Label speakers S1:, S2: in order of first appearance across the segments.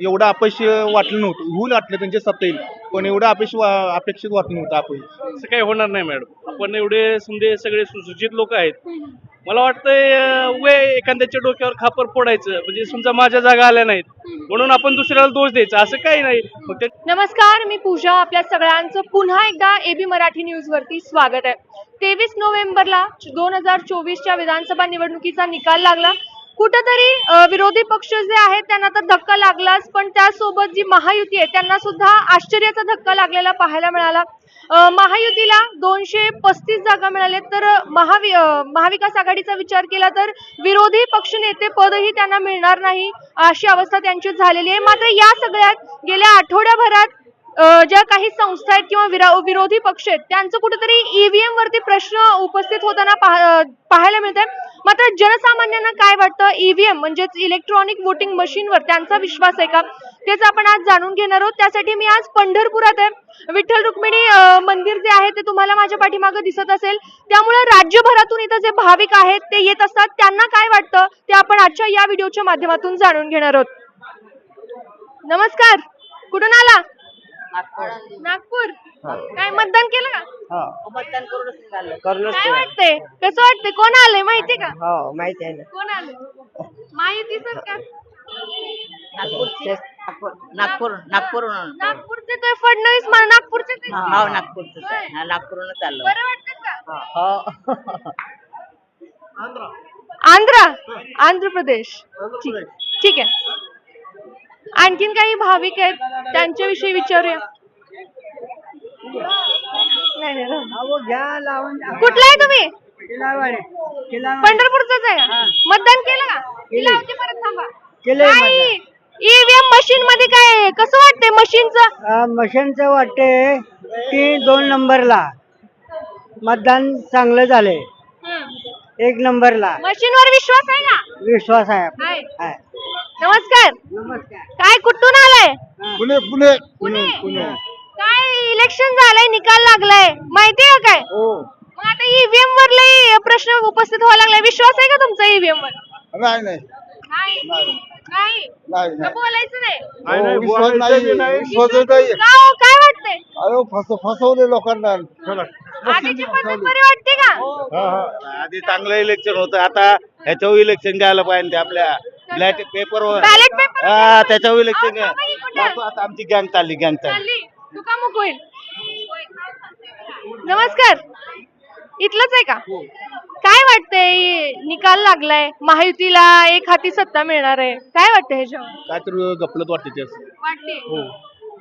S1: एवढं अपयश वाटलं नव्हतं. होऊन वाटलं त्यांच्या सत्ता येईल पण एवढं अपयश वा- अपेक्षित वाटलं नव्हतं अपयश.
S2: असं काही होणार नाही मॅडम. आपण एवढे समजे सगळे सुशिक्षित लोक आहेत. मला वाटतंय वय एखाद्याच्या डोक्यावर खापर फोडायचं म्हणजे समजा माझ्या जागा आल्या नाहीत. म्हणून आपण दुसऱ्याला दोष द्यायचा असं काही नाही.
S3: नमस्कार मी पूजा आपल्या सगळ्यांचं पुन्हा एकदा एबी मराठी न्यूज वरती स्वागत आहे. तेवीस नोव्हेंबरला दोन हजार चोवीसच्या विधानसभा निवडणुकीचा निकाल लागला. कुठंतरी विरोधी पक्ष जे आहेत त्यांना तर धक्का लागलाच पण त्यासोबत जी महायुती आहे त्यांना सुद्धा आश्चर्याचा धक्का लागलेला पाहायला मिळाला. महायुतीला दोनशे पस्तीस जागा मिळालेत तर महावि महाविकास आघाडीचा विचार केला तर विरोधी पक्षनेते पदही त्यांना मिळणार नाही अशी अवस्था त्यांची झालेली आहे. मात्र या सगळ्यात गेल्या आठवड्याभरात ज्या काही संस्था आहेत किंवा विरा- विरोधी पक्ष आहेत त्यांचं कुठेतरी ईव्हीएम वरती प्रश्न उपस्थित होताना पाह- पाहायला मिळत आहे मात्र जनसामान्यांना काय वाटतं? ईव्हीएम म्हणजेच इलेक्ट्रॉनिक वोटिंग मशीनवर त्यांचा विश्वास आहे का? तेच आपण आज जाणून घेणार आहोत. त्यासाठी मी आज पंढरपुरात आहे. विठ्ठल रुक्मिणी मंदिर जे आहे ते तुम्हाला माझ्या पाठीमागे दिसत असेल. त्यामुळे राज्यभरातून इथं जे भाविक आहेत ते येत असतात. त्यांना काय वाटतं? ते आपण आजच्या या व्हिडिओच्या माध्यमातून जाणून घेणार आहोत. नमस्कार. कुठून आला? नागपूर. काय मतदान केलं का?
S4: मतदान करूनच चाललं करूनच
S3: काय वाटतंय? कसं वाटतंय? कोण आलंय? माहितीये का?
S4: हो माहिती आहे ना.
S3: कोण आलंय? माहिती सरकार
S4: नागपूरचे. नागपूर नागपूर नागपूरहून
S3: नागपूरचे ते फडणवीस मला नागपूरचे ते.
S4: हो नागपूरचं
S3: होय.
S4: हा नागपूरहून चाललो
S3: बरं वाटतं का?
S4: हो.
S3: आंध्र? आंध्र प्रदेश. ठीक ठीक आहे. आणखीन काही भाविक आहेत? त्यांच्याविषयी विचारूया. नाही, नाही. कुठला आहे तुम्ही? पंढरपूरचाच आहे का? मतदान केलं का? मी लावते परत थांबा. काय ईव्हीएम मशीन मध्ये काय आहे? कसं वाटतंय मशीनचं
S5: मशीनचं वाटते की दोन नंबरला मतदान चांगलं झालंय. एक नंबरला.
S3: मशीनवर विश्वास आहे का?
S5: विश्वास आहे.
S3: आहे.
S5: आहे.
S3: नमस्कार. काय कुठून आलाय?
S1: पुणे पुणे.
S3: पुणे. काय इलेक्शन झालंय निकाल लागलाय. माहितीये का काय? मग आता ईव्हीएम वर लय प्रश्न उपस्थित व्हायला लागलाय. विश्वास आहे का तुमचा ईव्हीएम वर?
S1: नाही नाही.
S3: नाही. नाही.
S1: नाही.
S3: का बोलायचं नाही?
S1: हो, विश्वास नाही. विश्वास नाही
S3: का हो, काय वाटतंय?
S1: अरे फस फसवले लोकांना.
S3: आधीची पद्धत बरी वाटते का?
S1: आधी चांगलं इलेक्शन होतं. आता ह्याच्यावर इलेक्शन घ्यायला पाहिजे ते आपल्या ब्लॅक
S3: पेपर
S1: हा त्याच्यावर इलेक्शन
S3: अहो, थांबा इकडं.
S1: घ्या आता आमची गँग चालली गँग चालली.
S3: होईल. नमस्कार. इथलंच आहे का? काय वाटतंय? निकाल लागलाय. महायुतीला एक हाती सत्ता मिळणार आहे. काय वाटतं ह्याच्यावर?
S1: काय तर गपलत वाटते ते.
S3: वाटते.
S1: हो.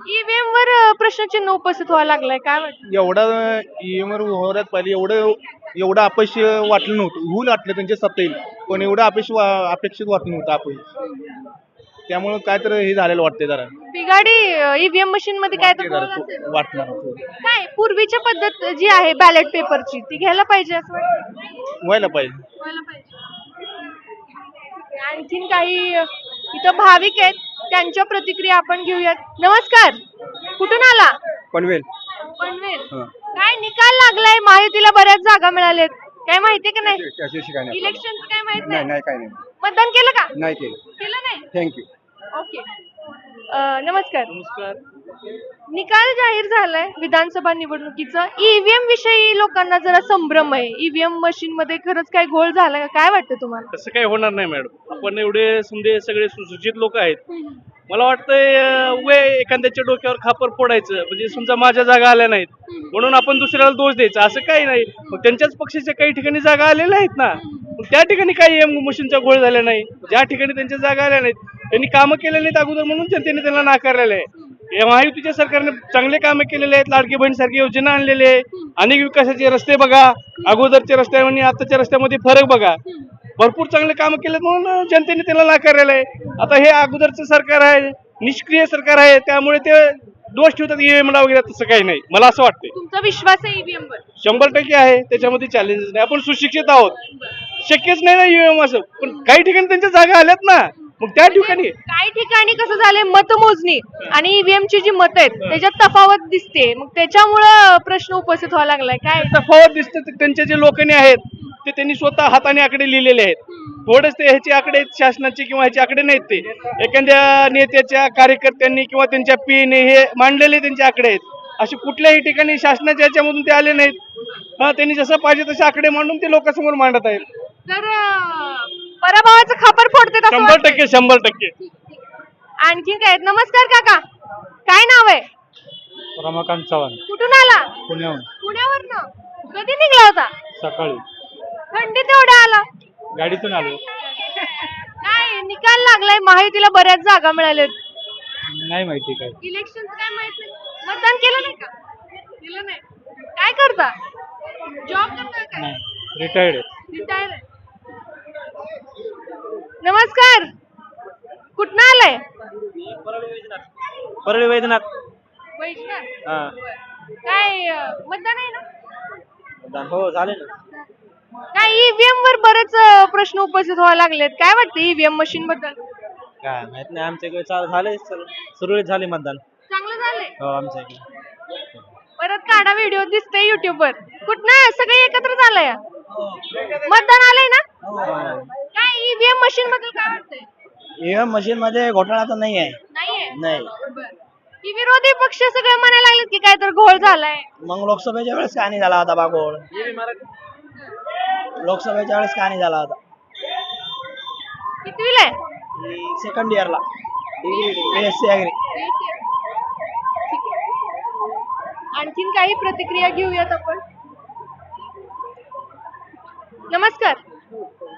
S3: ईव्हीएम वर अं, प्रश्नचिन्ह उपस्थित व्हायला लागलाय. काय वाटतं?
S1: एवढा ईएमआर होण्यात पहिले एवढं एवढं अपयश वाटलं नव्हतं. होऊन वाटलं त्यांच्या सत्ता येईल पण एवढं वा- अपेक्षित वाटलं नव्हतं अपयश त्यामुळं काय तर हे झालेलं वाटतंय जरा.
S3: बिगाडी ईव्हीएम मशीन मध्ये काय तर
S1: जरा
S3: गोल असेल.
S1: वाटणार
S3: काय पूर्वीची पद्धत जी आहे बॅलेट पेपरची ती घ्यायला पाहिजे असं वाटतं?
S1: व्हायला पाहिजे.
S3: व्हायला पाहिजे. आणखीन काही अ, इथं भाविक आहेत त्यांच्या प्रतिक्रिया आपण घेऊयात. नमस्कार. कुठून आला?
S5: पनवेल.
S3: पनवेल. काय निकाल लागलाय? महायुतीला बऱ्याच जागा मिळाल्यात. काय माहितीये का नाही?
S5: त्याच्याविषयी काय
S3: माहीत नाही?
S5: नाही काय नाही.
S3: मतदान केलं का?
S5: नाही केलं.
S3: केलं नाही?
S5: थँक्यू
S3: ओके नमस्कार.
S2: नमस्कार.
S3: निकाल जाहीर झालाय विधानसभा निवडणुकीचा. ईव्हीएम विषयी लोकांना जरा संभ्रम आहे. ईव्हीएम मशीन मध्ये खरंच काय घोळ झालाय का? काय वाटतं तुम्हाला?
S2: तसं काही होणार नाही मॅडम. आपण एवढे समजे सगळे सुशिक्षित लोक आहेत. मला वाटतंय वय एखाद्याच्या डोक्यावर खापर फोडायचं. म्हणजे समजा माझ्या जागा आल्या नाहीत. म्हणून आपण दुसऱ्याला दोष द्यायचा. असं काही नाही. मग त्यांच्याच पक्षाच्या काही ठिकाणी जागा आलेल्या आहेत ना? मग त्या ठिकाणी काही एम मशीनचा घोळ झाला नाही. ज्या ठिकाणी त्यांच्या जागा आल्या नाहीत त्यांनी कामं केलेली नाहीत अगोदर म्हणून जनतेने त्यांना नाकारलेलं आहे. महायुतीच्या सरकारने चांगले कामं केलेले आहेत लाडकी बहीण सारखी योजना आणलेली आहे. अनेक विकासाचे रस्ते बघा अगोदरच्या रस्त्या आणि आताच्या रस्त्यामध्ये फरक बघा. भरपूर चांगले कामं केलेत म्हणून जनतेने त्याला नाकारलेलं आहे. आता हे अगोदरचं सरकार आहे निष्क्रिय सरकार आहे त्यामुळे ते दोष ठेवतात ईव्हीएमला वगैरे तसं काही नाही. मला असं वाटतंय.
S3: तुमचा विश्वास आहे ईव्हीएम वर?
S2: शंभर टक्के आहे त्याच्यामध्ये चॅलेंजेस नाही. आपण सुशिक्षित आहोत. शक्यच नाही ना ईव्हीएम असं. पण काही ठिकाणी त्यांच्या जागा आल्यात ना. मग त्या ठिकाणी
S3: काही ठिकाणी कसं झालंय मतमोजणी. आणि ईव्हीएम ची जी मत आहेत त्याच्यात तफावत दिसते मग त्याच्यामुळं प्रश्न उपस्थित व्हायला लागलाय. काय?
S2: तफावत दिसते ते त्यांचे जे लोकांनी आहेत ते त्यांनी स्वतः हाताने आकडे लिहिलेले आहेत. थोडेच ते ह्याचे आकडे शासनाचे किंवा ह्याचे आकडे नाहीत ते. एखाद्या नेत्याच्या कार्यकर्त्यांनी किंवा त्यांच्या पीने हे मांडलेले त्यांचे आकडे आहेत. असे कुठल्याही ठिकाणी शासनाच्या याच्यामधून ते आले नाहीत. हा त्यांनी जसं पाहिजे तसे आकडे मांडून ते लोकांसमोर मांडत आहेत.
S3: तर पराभवाचं खापर फोडते
S2: शंभर. टक्के शंभर टक्के.
S3: आणखीन काय? नमस्कार काका. काय नाव आहे?
S6: रमाकांत चव्हाण.
S3: कुठून आला?
S6: पुण्याहून.
S3: पुण्यावर कधी निघला होता?
S6: सकाळी.
S3: थंडीत एवढा आला?
S6: गाडीतून आलो.
S3: काय निकाल लागलाय? माहितीला बऱ्याच जागा मिळाल्यात.
S6: नाही माहिती काय.
S3: इलेक्शन काय माहीत नाही. मतदान केलं नाही का? केलं नाही. काय करता? जॉब करता काय?
S6: नाही. रिटायर्ड आहे.
S3: रिटायर आहे. नमस्कार. कुठनं आलाय?
S2: परळी वैद्यनाथ.
S3: वैष्णव. काय अं, मतदान आहे ना?
S2: हो झाले ना.
S3: काय ईव्हीएम वर बरेच अं, प्रश्न उपस्थित व्हायला लागलेत. काय वाटतं ईव्हीएम मशीन बद्दल?
S2: काय माहीत नाही आमच्या इकडे चालू झाले सुरळीत झाले मतदान.
S3: चांगलं झालंय?
S2: हो आमच्या इकडे.
S3: परत काढा व्हिडिओ दिसतोय युट्यूब वर. कुठनं? सगळे एकत्र झालंय मतदान आलंय ना? काय ईव्हीएम मशीन बद्दल काय वाटतंय?
S2: ईव्हीएम मशीन मध्ये घोटाळा तर नाही आहे
S3: नाहीये?
S2: नाही.
S3: बरं. ही विरोधी पक्ष सगळं म्हणायला लागलेत की काय तर घोळ झालाय.
S2: मग लोकसभेच्या वेळेस का नाही झाला होता बागोळ? लोकसभेच्या वेळेस का नाही झाला होता
S3: कितवीला आहे
S2: सेकंड इयरला
S3: ठीक आहे. आणखीन काही प्रतिक्रिया घेऊयात आपण? नमस्कार.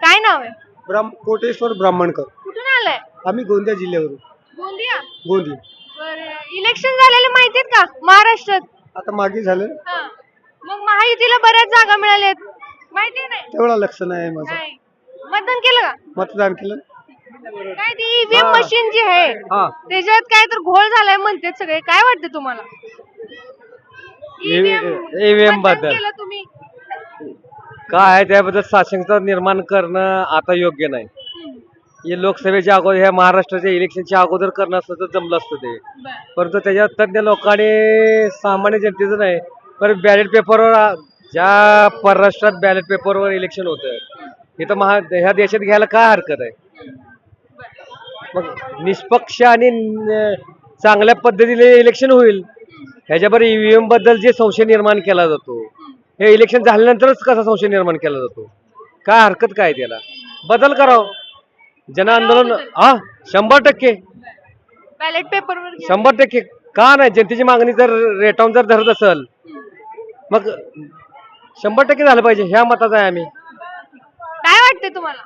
S3: काय नाव आहे?
S5: ब्राह्म कोटेश्वर ब्राह्मणकर.
S3: कुठून आलाय?
S5: आम्ही गोंदिया जिल्ह्यावरून.
S3: गोंदिया?
S5: गोंदी
S3: बरं. इलेक्शन झालेले माहितीत का? महाराष्ट्रात.
S5: आता मागे झालं.
S3: हा. मग महायुतीला बऱ्याच जागा मिळाल्यात. माहिती नाही?
S5: तेवढा लक्ष नाही माझं.
S3: नाही. मतदान केलं का?
S5: मतदान केलं.
S3: काय ती ईव्हीएम मशीन जी आहे त्याच्यात काय तर घोळ झालाय म्हणतात सगळे. काय वाटतं तुम्हाला?
S7: EVM मतदानबद्दल.
S3: केलं तुम्ही?
S7: काय आहे त्याबद्दल साशंकता निर्माण करणं आता योग्य नाही. हे लोकसभेच्या अगोदर ह्या महाराष्ट्राच्या इलेक्शनच्या अगोदर करणं असतं तर जमलं असतं ते. परंतु त्याच्यात तज्ज्ञ लोकांनी सामान्य जनतेचं नाही पण बॅलेट पेपरवर ज्या परराष्ट्रात बॅलेट पेपरवर इलेक्शन होतं इथं महा ह्या देशात घ्यायला काय हरकत आहे? मग निष्पक्ष आणि चांगल्या पद्धतीने इलेक्शन होईल ह्याच्याबरोबर ईव्हीएमबद्दल जे संशय निर्माण केला जातो हे इलेक्शन झाल्यानंतरच कसा संशय निर्माण केला जातो? काय हरकत काय त्याला? बदल करावं. जन आंदोलन हा शंभर टक्के.
S3: बॅलेट पेपरवर घ्या.
S7: शंभर टक्के. का नाही? जनतेची मागणी जर रेटावून जर धरत असेल मग शंभर टक्के झालं पाहिजे. ह्या मताचा आहे आम्ही.
S3: काय वाटतंय तुम्हाला?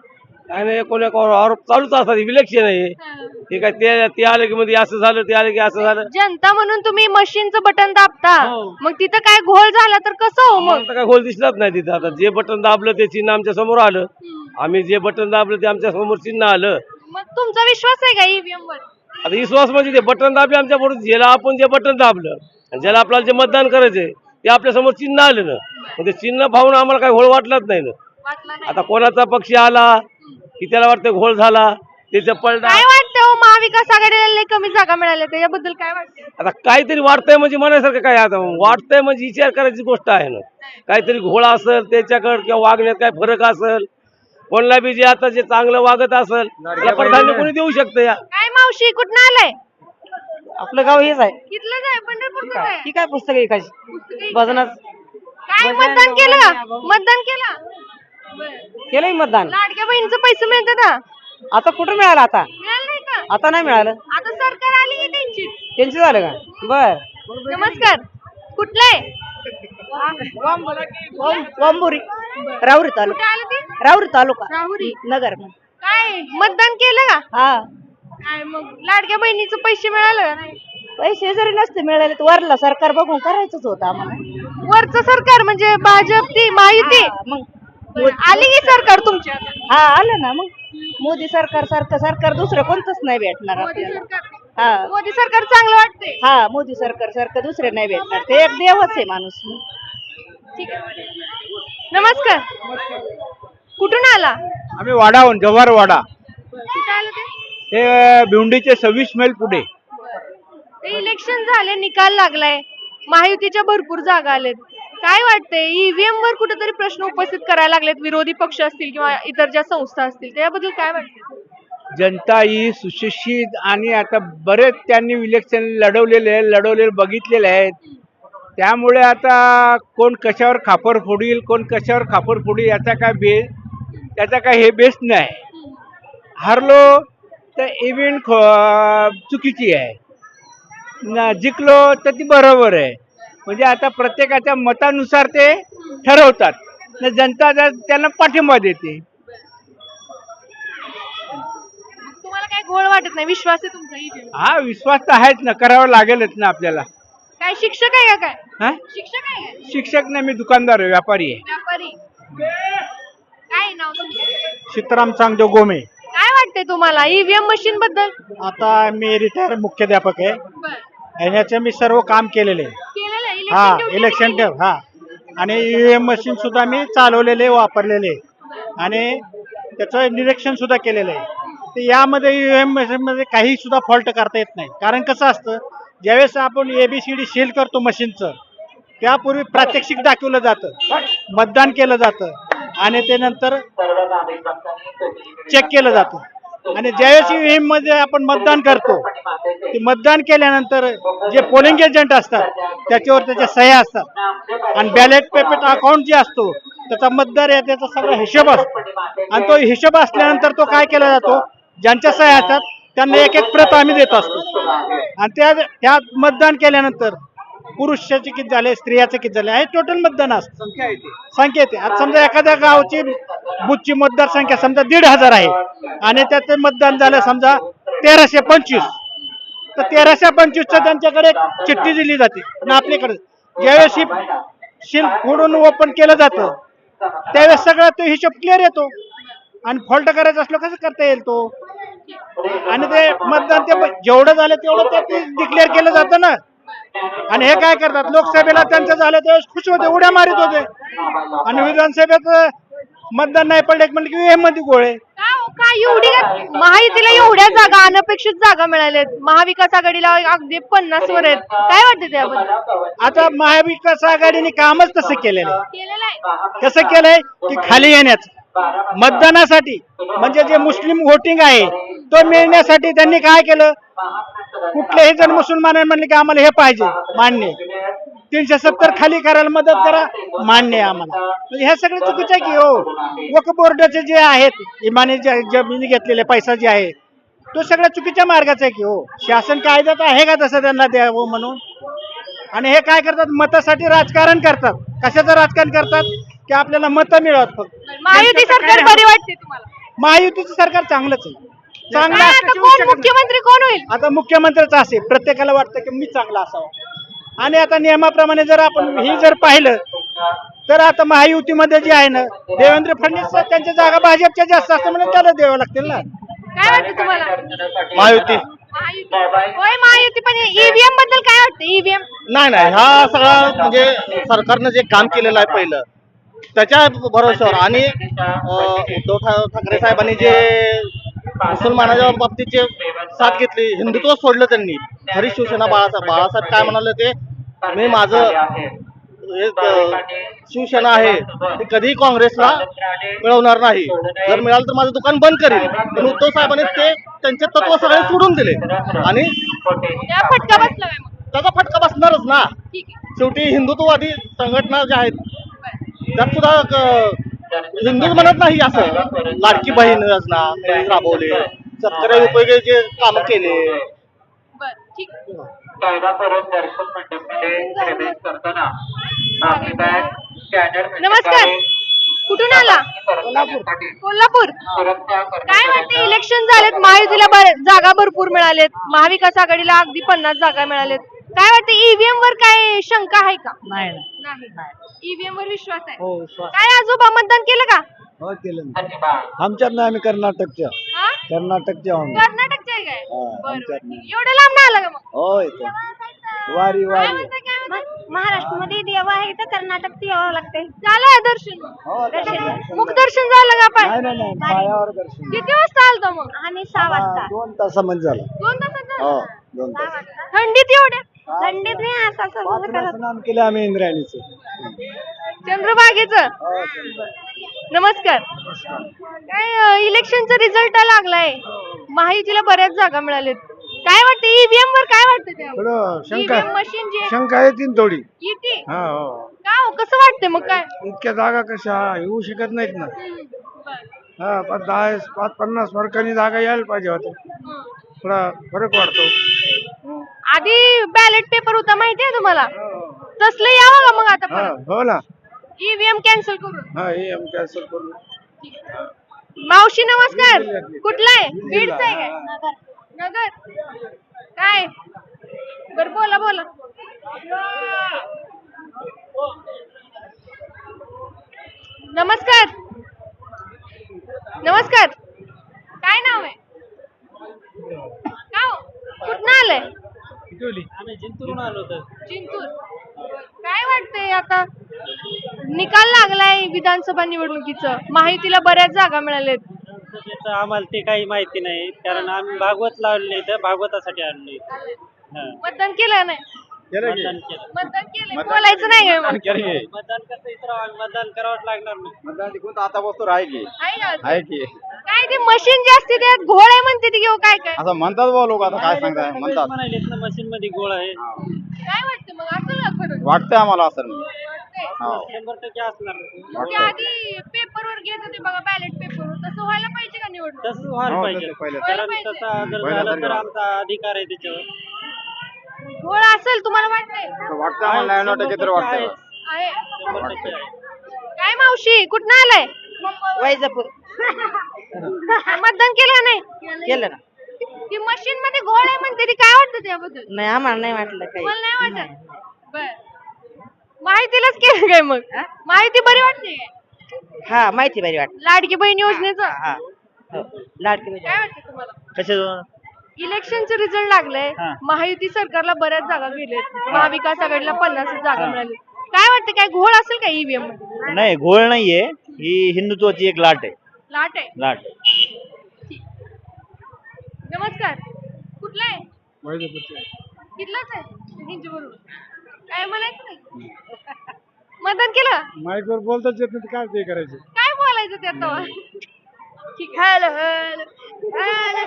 S7: आणि कोणा आरोप चालूच असतात इलेक्शन आहे. ते काय ते ते आलं की मध्ये असं झालं ते आलं की असं झालं.
S3: जनता म्हणून तुम्ही मशीनचं बटन दाबता.
S7: हो.
S3: मग तिथं काय घोळ झाला तर कसं हो मग?
S7: आता काय गोल दिसलाच नाही तिथं आता. जे बटन दाबलं ते चिन्ह आमच्यासमोर आलं. आम्ही जे बटन दाबलं ते आमच्यासमोर चिन्ह आलं.
S3: मग तुमचा विश्वास आहे का ईव्हीएम वर?
S7: आता विश्वास म्हणजे ते बटन दाबले आमच्या बरोबर ज्याला आपण जे बटन दाबलं आणि ज्याला आपल्याला जे मतदान करायचंय ते आपल्यासमोर चिन्ह आलं ना. मग ते चिन्ह पाहून आम्हाला काही होळ वाटलाच नाही ना.
S3: वाटलं नाही.
S7: आता कोणाचा पक्ष आला की त्याला वाटतं घोळ झाला त्याचं पलटा
S3: काय वाटतं हो? महाविकास आघाडीला लय कमी जागा मिळाल्या त्याच्याबद्दल काय वाटतं
S7: आता काहीतरी वाटतंय म्हणजे म्हणायसारखं काय आता? वाटतंय म्हणजे विचार करायची गोष्ट आहे ना. काहीतरी घोळ असेल त्याच्याकडे किंवा वागण्यात काय फरक असेल कोणाला बी जे आता जे चांगलं वागत असेल त्याला प्राधान्य कोणी देऊ शकतं या?
S3: काय मावशी कुठं आलाय?
S5: आपलं गाव हेच आहे.
S3: कितलं आहे पंढरपूरच आहे.
S5: ही काय पुस्तक एकाची.
S3: पुस्तकं
S5: वजनात
S3: काय मतदान केलं? मतदान केलं.
S5: केलंय मतदान.
S3: लाडक्या बहिणीचं पैसे मिळतात का
S5: आता कुठं मिळालं आता?
S3: मिळालं नाही का?
S5: आता नाही मिळालं.
S3: आता सरकार आली त्यांची.
S5: त्यांचं झालं का? बर.
S3: नमस्कार. कुठलं
S5: वांबुरी. राहुरी तालुका.
S3: कुठे आलं ते?
S5: राहुरी तालुका.
S3: राहुरी.
S5: नगर.
S3: काय? मतदान केलं का?
S5: हा.
S3: काय मग? लाडक्या बहिणीचं पैसे मिळालं का नाही?
S5: पैसे जरी नसते मिळाले तर वरला सरकार बघून करायचंच होतं आम्हाला.
S3: वरचं सरकार म्हणजे भाजप ती महायुती?
S5: हा, मग
S3: आली की सरकार तुमच्या?
S5: हा आलं ना मग. मोदी सरकार सारखं सरकार दुसरं कोणतंच नाही भेटणार
S3: मोदी
S5: आपल्याला.
S3: सरकार
S5: हा.
S3: मोदी सरकार चांगलं वाटतंय.
S5: हा मोदी सरकार सारखं दुसरे नाही भेटणार. ते एक देवच आहे माणूस.
S3: ठीक आहे. नमस्कार. कुठून आला?
S1: आम्ही वाडाहून जव्हार वाडा.
S3: कुठं आलं ते?
S1: हे भिवंडीचे सव्वीस मैल पुढे.
S3: ते इलेक्शन झाले निकाल लागलाय. महायुतीच्या भरपूर जागा आलेत. काय वाटतंय? ईव्हीएम वर कुठेतरी प्रश्न उपस्थित करायला लागलेत विरोधी पक्ष असतील किंवा इतर ज्या संस्था असतील त्याबद्दल काय वाटतं
S8: जनता ही सुशिक्षित आणि आता बरेच त्यांनी इलेक्शन लढवलेले आहे लढवलेले बघितलेले आहेत. त्यामुळे आता कोण कशावर खापर फोडील कोण कशावर खापर फोडील याचा काय बेस त्याचा काय हे बेस नाही. हारलो तर इव्हेंट खो चुकीची आहे. ना जिंकलो तर ती बरोबर आहे. म्हणजे आता प्रत्येकाच्या मतानुसार ते ठरवतात. न जनता त्या- त्यांना पाठिंबा देते.
S3: तुम्हाला काय घोळ वाटत नाही? विश्वास आहे तुमचा
S8: हा विश्वास तर आहेच ना. करावा लागेलच ना आपल्याला.
S3: काय शिक्षक आहे का काय?
S8: हा?
S3: शिक्षक आहे काय?
S8: शिक्षक नाही मी दुकानदार आहे व्यापारी आहे.
S3: व्यापारी. काय नाव तुमचं?
S1: सीताराम चांगदेव गोमे.
S3: काय वाटतंय तुम्हाला? ईव्हीएम मशीन बद्दल?
S1: आता मी रिटायर मुख्याध्यापक आहे. ह्याचे मी सर्व काम केलेलं आहे, हा इलेक्शन ठेव हा. आणि ईव्हीएम मशीन सुद्धा मी चालवलेले वापरलेले. आणि त्याचं निरीक्षण सुद्धा केलेलं आहे. तर यामध्ये ईव्हीएम मशीन मध्ये काही सुद्धा फॉल्ट करता येत नाही. कारण कसं असतं ज्यावेळेस आपण एबीसीडी सील करतो मशीनचं त्यापूर्वी प्रात्यक्षिक दाखवलं जातं मतदान केलं जातं आणि ते नंतर चेक केलं जातं. आणि ज्यावेळेस ईव्हीएममध्ये आपण मतदान करतो ते मतदान केल्यानंतर जे पोलिंग एजंट असतात त्याच्यावर त्याच्या सह्या असतात. आणि बॅलेट पेपर अकाउंट जे असतो त्याचा मतदार आहे त्याचा सगळा हिशोब असतो. आणि तो हिशोब असल्यानंतर तो काय केला जातो ज्यांच्या सह्या असतात त्यांना एक एक प्रत आम्ही देत असतो. आणि त्या त्या मतदान केल्यानंतर पुरुषाचे किती झाले स्त्रियाचे किती झाले हे टोटल मतदान असतं. संख्या येते आता समजा एखाद्या गावची बुथची मतदारसंख्या समजा दीड हजार आहे. आणि त्याचं मतदान झालं समजा तेराशे पंचवीस. तर तेराशे पंचवीसचं त्यांच्याकडे एक चिठ्ठी दिली जाते. आणि आपल्याकडे ज्यावेळेस शिल्प शिल फोडून ओपन केलं जातं त्यावेळेस सगळा तो हिशोब क्लिअर येतो. आणि फॉल्ट करायचं असलो कसं करता येईल तो? आणि ते मतदान ते जेवढं झालं तेवढं ते डिक्लेअर केलं जातं ना. आणि हे काय करतात? लोकसभेला त्यांचं झालं त्यावेळेस खुश होते उड्या मारित होते. आणि विधानसभेत मतदान नाही पडले की म्हणलं की हे मध्ये गोळे.
S3: का हो? का एवढी काय महायुतीला एवढ्या जागा अनपेक्षित जागा मिळाल्यात. महाविकास आघाडीला अगदी पन्नास वर आहेत. काय वाटतं त्याबद्दल?
S1: आता महाविकास आघाडीने कामच तसं केलेलं आहे.
S3: केलेलं आहे.
S1: कसं केलंय? की खाली येण्याचं. मतदानासाठी म्हणजे जे मुस्लिम वोटिंग आहे तो मिळण्यासाठी त्यांनी काय केलं? कुठलेही जण मुसलमान म्हणले की आम्हाला हे पाहिजे मान्य तीनशे सत्तर खाली करायला मदत करा. मान्य आहे आम्हाला. म्हणजे हे सगळं चुकीचं आहे की हो? वक बोर्डाचे जे आहेत इमाने जमिनी घेतलेले पैसा जे आहे तो सगळ्या चुकीच्या मार्गाचा आहे की हो? शासन कायद्यात आहे का तसं त्यांना द्यावं म्हणून? आणि हे काय करतात? मतासाठी राजकारण करतात. कशाचं राजकारण करतात? की आपल्याला मतं मिळवत फक्त.
S3: महायुती सरकार बरी वाटते तुम्हाला?
S1: महायुतीचं सरकार चांगलंच आहे. चांगलं.
S3: मुख्यमंत्री कोण होईल?
S1: आता मुख्यमंत्र्याचं असे प्रत्येकाला वाटतं की मी चांगला असावा. आणि आता नियमाप्रमाणे जर आपण ही जर पाहिलं तर आता महायुतीमध्ये जे आहे ना देवेंद्र फडणवीस त्यांच्या जागा भाजपच्या जास्त असतं म्हणून त्याला द्यावं लागतील ना.
S3: काय वाटतं तुम्हाला?
S1: महायुती.
S3: महायुती. होय महायुती पण ईव्हीएमबद्दल काय वाटतं? E ईव्हीएम
S1: नाही नाही हा सगळा म्हणजे सरकारनं जे काम केलेलं आहे पहिलं त्याच्या भरोश्यावर. आणि अं, उद्धव ठा- ठाकरे साहेबांनी जे मुसलमानाच्या बाबतीत जे साथ घेतली. हिंदुत्व सोडलं त्यांनी. खरी शिवसेना बाळासाहेब बाळासाहेब काय म्हणाले ते? मी माझं शिवसेना आहे. ते कधीही काँग्रेसला मिळवणार नाही. जर मिळालं तर माझं दुकान बंद करेल पण उद्धव साहेबांनी ते त्यांचे तत्व सगळे सोडून दिले. आणि त्याचा फटका बसणारच ना. शेवटी हिंदुत्ववादी संघटना ज्या आहेत त्यात सुद्धा हिंदूच म्हणत नाही असं. लाडकी बहीण योजना राबवले. शेतकऱ्या उपयोगी जे काम केले.
S3: बर ठीक. आहे. नमस्कार. कुठून आला? कोल्हापूर. काय वाटते इलेक्शन झालेत. महायुतीला बर- जागा भरपूर मिळालेत. महाविकास आघाडीला अगदी पन्नास जागा मिळालेत. काय वाटते ईव्हीएम वर काय शंका आहे का?
S5: नाही
S3: नाही. ईव्हीएम वर विश्वास आहे.
S5: हो विश्वास.
S3: काय आजोबा मतदान केलं का?
S7: हो केलं आमच्यात नाही आम्ही कर्नाटकच्या.
S3: हा?
S7: कर्नाटकच्या आहोत.
S3: कर्नाटकचे आहे काय?
S7: हा,
S3: बरं,
S7: आमच्यात
S3: बरं ठीक. एवढं लांब नाही आलं का मग?
S7: होय वारी
S3: काय म्हणताय, काय म्हणताय?
S5: महाराष्ट्रामध्ये देव आहे तर कर्नाटक यावं लागते
S3: झालं दर्शन?
S7: हो दर्शन.
S3: मुख दर्शन झालं का पाय
S7: नाही नाही नाही. पायावर दर्शन
S3: किती वाजता आलतो मग?
S5: आम्ही सहा वाजता.
S7: दोन तासामध्ये झालं.
S3: दोन तासात
S7: हो
S3: झालं?
S7: दोन तास
S3: थंडीत एवढ्या? थंडीत नाही असं असं करत.
S1: स्नान केलं आम्ही इंद्रायणीचं.
S3: चंद्रभागेच. नमस्कार. काय इलेक्शनचा रिझल्ट लागलाय. माहितीला बऱ्याच जागा मिळाल्यात काय वाटतं ईव्हीएम वर काय वाटतं त्या
S1: थोडं शंका
S3: ईव्हीएम मशीन जे
S1: शंका येतील थोडी. हा हो.
S3: का हो? कसं वाटतंय मग काय?
S1: इतक्या जागा कशा? येऊ शकत नाहीत ना. हा पाच दहा पाच पन्नास फरकानी जागा यायला पाहिजे होत्या. थोडा फरक वाटतो
S3: आधी बॅलेट पेपर होता माहितीये तुम्हाला? तसलं यावं का मग आता
S1: हा हो ना.
S3: ईव्हीएम कॅन्सल करून.
S1: हा हे आमच्या असं करून.
S3: मावशी नमस्कार. कुठला आहे? बीडचा आहे काय? नगर. काय? बर बोला बोला. नमस्कार. नमस्कार काय नाव आहे का कुठं आलंय
S6: आम्ही जिंतूरून आलो होतो.
S3: जिंतूर. काय वाटतंय आता? निकाल लागलाय विधानसभा निवडणुकीचं. माहितीला बऱ्याच जागा मिळाल्यात.
S6: त्याचं आम्हाला ते काही माहिती नाही. कारण आम्ही भागवत लावले इथं भागवतासाठी आणले
S3: मतदान केलं नाही.
S6: मतदान केलं.
S3: मतदान केलं. बोलायचं नाही काय मग
S6: मतदान कसं इथं आम्ही मतदान करावंच लागणार नाही.
S1: मतदान आता वस्तू राहिली
S3: आहे का? अजून?
S1: आहे की?
S3: काय ते मशीन जे असते त्यात घोळ आहे म्हणते ती घेऊ काय काय
S1: असं म्हणतात बा लोक आता काय सांगताय म्हणतात
S6: मशीन मध्ये गोळ आहे
S3: काय वाटतं मग असं ना खरं
S1: वाटतंय आम्हाला असं
S3: वाटतंय.
S1: हो
S6: शंभर टक्के असणार
S3: मग ते आधी पेपरवर घेत होते बघा बॅलेट पेपरवर तसं व्हायला पाहिजे का निवडणूक
S6: तसंच व्हायला
S1: हो,
S6: पाहिजे
S1: तसं पहिलं.
S6: कारण
S3: व्हायला
S6: तसा जर
S1: पहिलं
S6: झालं
S1: तरी.
S6: आमचा अधिकार आहे त्याच्यावर
S3: घोळ असेल तुम्हाला वाटतंय
S1: वाटतं आम्हाला नव्याण्णव टक्के तर वाटतंय
S3: आहे
S6: शंभर टक्के आहे
S3: काय मावशी कुठं आलाय
S4: वैजापूर
S3: मतदान केलं नाही?
S4: केलं ना.
S3: ती मशीन मध्ये घोळ आहे म्हणते ती काय वाटतं त्याबद्दल?
S4: नाही आम्हाला नाही वाटलं काही.
S3: मला नाही वाटत? बर. माहितीलाच केलं काय मग? माहिती बरी वाटते? काय?
S4: हा माहिती बरी वाटत.
S3: लाडकी बहीण योजनेचं?
S4: हा हो. लाडकी बहीण.
S3: काय वाटतं तुम्हाला?
S6: कशा
S3: इलेक्शनचं रिझल्ट लागलंय. महायुती सरकारला बऱ्याच जागा गेलेत. महाविकास आघाडीला पन्नास जागा मिळाली. काय वाटतं काय घोळ असेल का ईव्हीएममध्ये?
S9: नाही घोळ नाहीये. ही हिंदुत्वाची एक लाट आहे.
S3: लाट आहे.
S9: लाट
S3: नमस्कार. कुठला आहे? कितलाच आहे. हिंदू बरोबर काय म्हणायचं नाही? मतदान केलं?
S1: माईकवर बोलताच येत नाही काय ते करायचं?
S3: काय बोलायचं त्यात तेव्हा? ठीक हॅलो हॅलो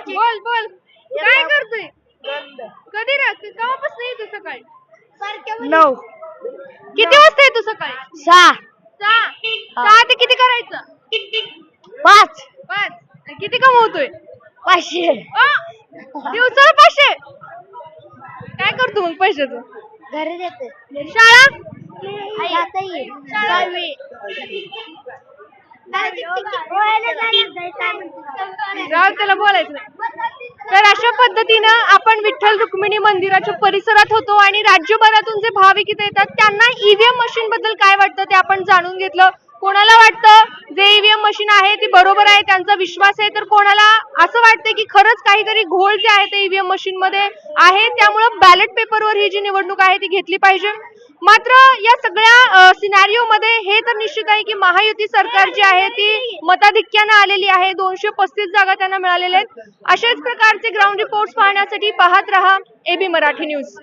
S3: बोल बोल. काय करतोय? कधी रा केव्हापासून येतो सकाळी?
S5: नऊ.
S3: किती वाजता येतो सकाळी?
S5: सहा.
S3: सहा. सहा ते किती करायचं?
S5: पाच.
S3: पाच. आणि किती कमवतोय?
S5: पाचशे.
S3: अ, दिवसाला पाचशे? काय करतो मग पैशाचं
S5: घरी देते.
S3: शाळा?
S5: सहावी
S3: राव त्याला बोलायचं नाही. तर अशा पद्धतीनं आपण विठ्ठल रुक्मिणी मंदिराच्या परिसरात होतो आणि राज्यभरातून जे भाविक इथे येतात त्यांना ईव्हीएम मशीन बद्दल काय वाटतं ते आपण जाणून घेतलं. कोणाला वाटतं? जे ईव्हीएम मशीन आहे ती बरोबर आहे त्यांचा विश्वास आहे तर कोणाला असं वाटतं की खरंच काहीतरी घोळ जे आहे ते ईव्हीएम मशीन मध्ये आहे त्यामुळं बॅलेट पेपरवर ही जी निवडणूक आहे ती घेतली पाहिजे. मात्र या सगळ्या सिनारिओ मध्ये हे तर निश्चित आहे की महायुती सरकार जी आहे ती मताधिक्यानं आलेली आहे. दोनशे पस्तीस जागा त्यांना मिळालेल्या आहेत. अशाच प्रकारचे ग्राउंड रिपोर्ट्स पाहण्यासाठी पाहत रहा. AB Marathi news